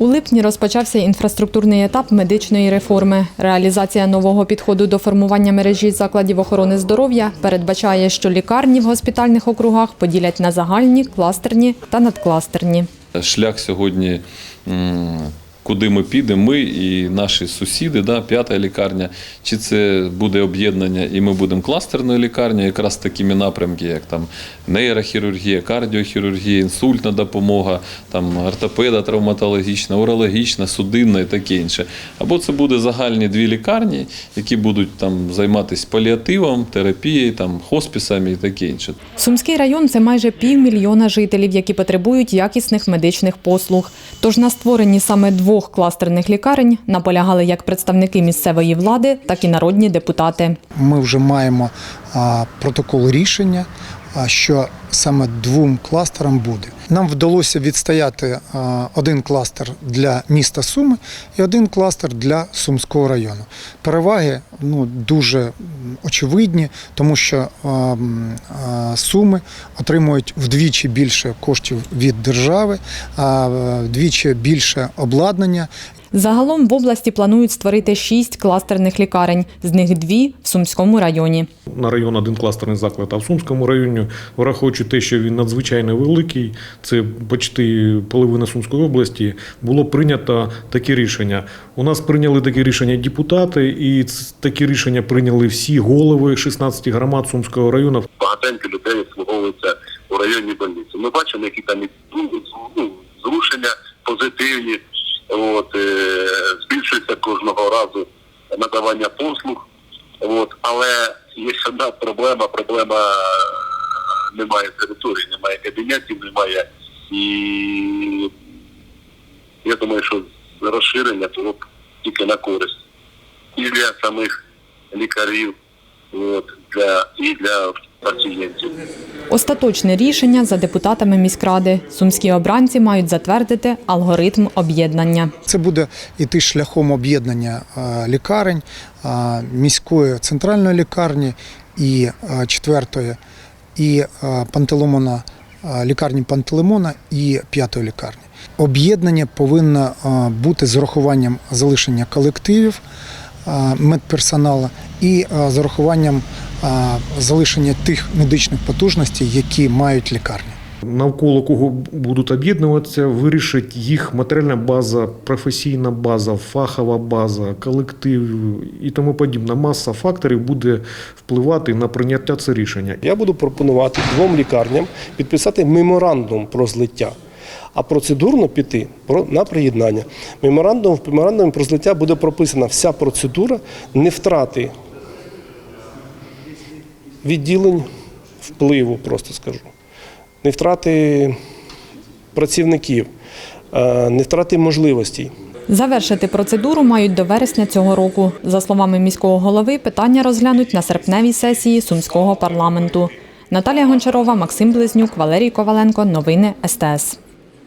У липні розпочався інфраструктурний етап медичної реформи. Реалізація нового підходу до формування мережі закладів охорони здоров'я передбачає, що лікарні в госпітальних округах поділять на загальні, кластерні та надкластерні. Шлях сьогодні, куди ми підемо, ми і наші сусіди, да, п'ята лікарня, чи це буде об'єднання, і ми будемо кластерною лікарнею, якраз такими напрямки, як там нейрохірургія, кардіохірургія, інсультна допомога, там ортопеда, травматологічна, урологічна, судинна і таке інше. Або це буде загальні дві лікарні, які будуть там займатися паліативом, терапією, там хоспісами і таке інше. Сумський район це майже півмільйона жителів, які потребують якісних медичних послуг. Тож на створенні саме двох кластерних лікарень наполягали як представники місцевої влади, так і народні депутати. Ми вже маємо протокол рішення, що саме двом кластерам буде. Нам вдалося відстояти один кластер для міста Суми і один кластер для Сумського району. Переваги ну, дуже очевидні, тому що м, а, Суми отримують вдвічі більше коштів від держави, е, вдвічі більше обладнання Загалом в області планують створити шість кластерних лікарень, з них дві в Сумському районі. на район один кластерний заклад, а в Сумському районі, враховуючи те, що він надзвичайно великий, це почти половина Сумської області, було прийнято таке рішення. У нас прийняли таке рішення депутати, і такі рішення прийняли всі голови 16 громад Сумського району. багатенько людей обслуговується у районній больниці. Ми бачимо, які там ну, ну, зрушення позитивні. От, е, збільшується кожного разу надавання послуг. От, але є ще одна проблема, проблема е, немає території, немає кабінетів, немає. І я думаю, що розширення б тільки на користь і для самих лікарів, от, для, і для пацієнтів. Остаточне рішення за депутатами міськради. Сумські обранці мають затвердити алгоритм об'єднання. Це буде йти шляхом об'єднання лікарень, міської центральної лікарні і четвертої, і пантелеймона, е, лікарні Пантелеймона і п'ятої лікарні. Об'єднання повинно бути з урахуванням залишення колективів медперсоналу і з урахуванням залишення тих медичних потужностей, які мають лікарні. Навколо кого будуть об'єднуватися, вирішить їх матеріальна база, професійна база, фахова база, колектив і тому подібна. Маса факторів буде впливати на прийняття це рішення. Я буду пропонувати двом лікарням підписати меморандум про злиття, а процедурно піти про- на приєднання. Меморандум в меморандумі про злиття буде прописана вся процедура не втрати відділень впливу, просто скажу, не втрати працівників, е, не втрати можливостей. Завершити процедуру мають до вересня цього року. За словами міського голови, питання розглянуть на серпневій сесії Сумського парламенту. Наталія Гончарова, Максим Близнюк, Валерій Коваленко. Новини СТС.